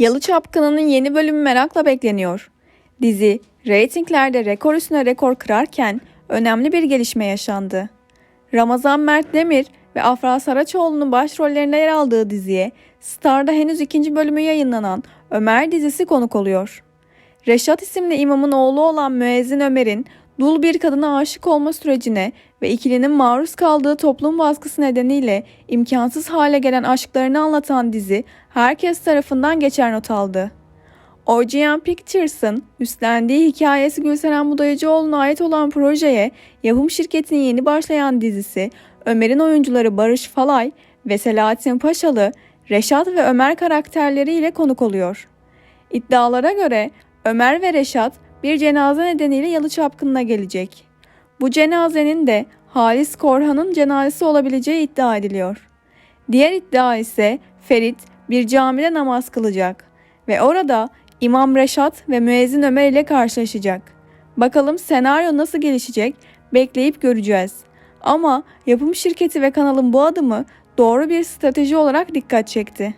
Yalı Çapkını'nın yeni bölümü merakla bekleniyor. Dizi, reytinglerde rekor üstüne rekor kırarken önemli bir gelişme yaşandı. Ramazan Mert Demir ve Afra Saraçoğlu'nun başrollerinde yer aldığı diziye Star'da henüz ikinci bölümü yayınlanan Ömer dizisi konuk oluyor. Reşat isimli imamın oğlu olan Müezzin Ömer'in dul bir kadına aşık olma sürecine ve ikilinin maruz kaldığı toplum baskısı nedeniyle imkansız hale gelen aşklarını anlatan dizi herkes tarafından geçer not aldı. Ocean Pictures'ın üstlendiği hikayesi Gülseren Budayıcıoğlu'na ait olan projeye yapım şirketinin yeni başlayan dizisi Ömer'in oyuncuları Barış Falay ve Selahattin Paşalı, Reşat ve Ömer karakterleriyle konuk oluyor. İddialara göre Ömer ve Reşat bir cenaze nedeniyle Yalı Çapkını'na gelecek. Bu cenazenin de Halis Korhan'ın cenazesi olabileceği iddia ediliyor. Diğer iddia ise Ferit bir camide namaz kılacak ve orada İmam Reşat ve Müezzin Ömer ile karşılaşacak. Bakalım senaryo nasıl gelişecek bekleyip göreceğiz. Ama yapım şirketi ve kanalın bu adımı doğru bir strateji olarak dikkat çekti.